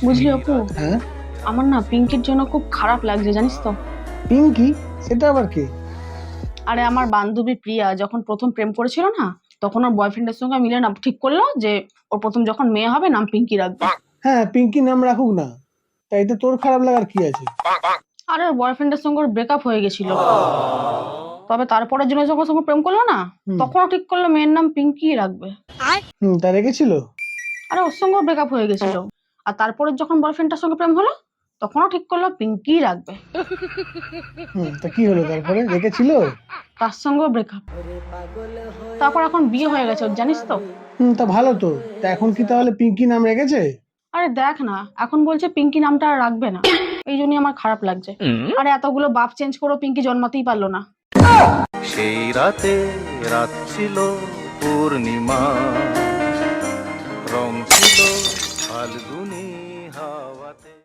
বুঝলি অপু হ্যাঁ? আমার না পিঙ্কির জন্য খুব খারাপ লাগছে জানিস তো। পিঙ্কি? সেটা আবার কে? আরে আমার বান্ধবী প্রিয়া যখন প্রথম প্রেম করেছিল না তখন ওর বয়ফ্রেন্ডের সঙ্গে মিলে না ঠিক করল যে ওর প্রথম যখন মেয়ে হবে নাম পিঙ্কি রাখবে। হ্যাঁ পিঙ্কি নাম রাখুক না। তাই তো তোর খারাপ লাগার কি আছে? আরে ওর বয়ফ্রেন্ডের সঙ্গে ওর ব্রেকআপ হয়ে গেছিল। তবে তারপরের জন্য যখন সঙ্গে প্রেম করল না হুম। তখনও ঠিক করল মেয়ের নাম পিঙ্কি রাখবে। হুম তা রেখেছিল? আরে ওর সঙ্গেও ব্রেকআপ হয়ে গেছিল। আর তারপরে যখন বয়ফ্রেন্ডটার সঙ্গে প্রেম হলো তখনও ঠিক করল পিঙ্কি রাখবে। হুম তা কি হলো তারপরে? রেখেছিল? তার সঙ্গেও ব্রেকআপ তারপর এখন বিয়ে হয়ে গেছে ওর জানিস তো? হুম তা ভালো তো। তা এখন কি তাহলে পিঙ্কি নাম রেখেছে? আরে দেখ না এখন বলছে পিঙ্কি নামটা আর রাখবে না। এই জন্যই আমার খারাপ লাগছে। আরে এতগুলো বাপ চেঞ্জ করেও পিঙ্কি জন্মাতেই পারল না। সেই রাতে রাত ছিল পূর্ণিমা। রং ছিল ফাল্গুনি হাওয়াতে